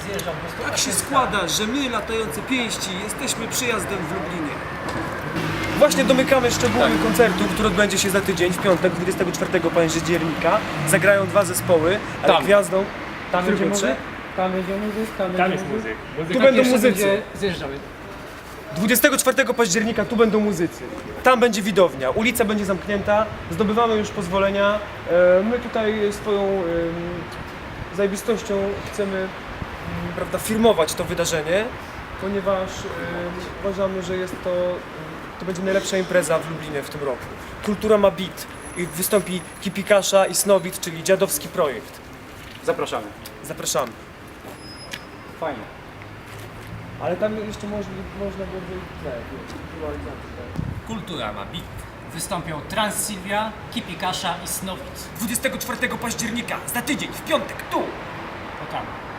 przyjeżdżam po prostu. Tak się składa, że my, latające pięści, jesteśmy przyjazdem w Lublinie. Właśnie domykamy szczegóły koncertu, który odbędzie się za tydzień, w piątek, 24 października. Zagrają dwa zespoły, ale Tam. gwiazdą... Tam będzie będzie? muzyk, tam będzie muzyk, tam, Tam będzie jest muzyk. muzyk Tu będą muzycy. będzie- Zjeżdżamy. 24 października tu będą muzycy. Tam będzie widownia, ulica będzie zamknięta, zdobywamy już pozwolenia. E, My tutaj swoją em, zajebistością chcemy mm, prawda, firmować to wydarzenie, ponieważ em, uważamy, że jest to, em, to będzie najlepsza impreza w Lublinie w tym roku. Kultura ma beat i wystąpi Kipikasza i Snowit, czyli dziadowski projekt. Zapraszamy. Zapraszamy. Fajnie. Ale tam jeszcze można, można byłoby wizualizacje. Kultura ma bit. Wystąpią Transsylvia, Kipikasza i Snowit. 24 października, za tydzień, w piątek, tu! To tam.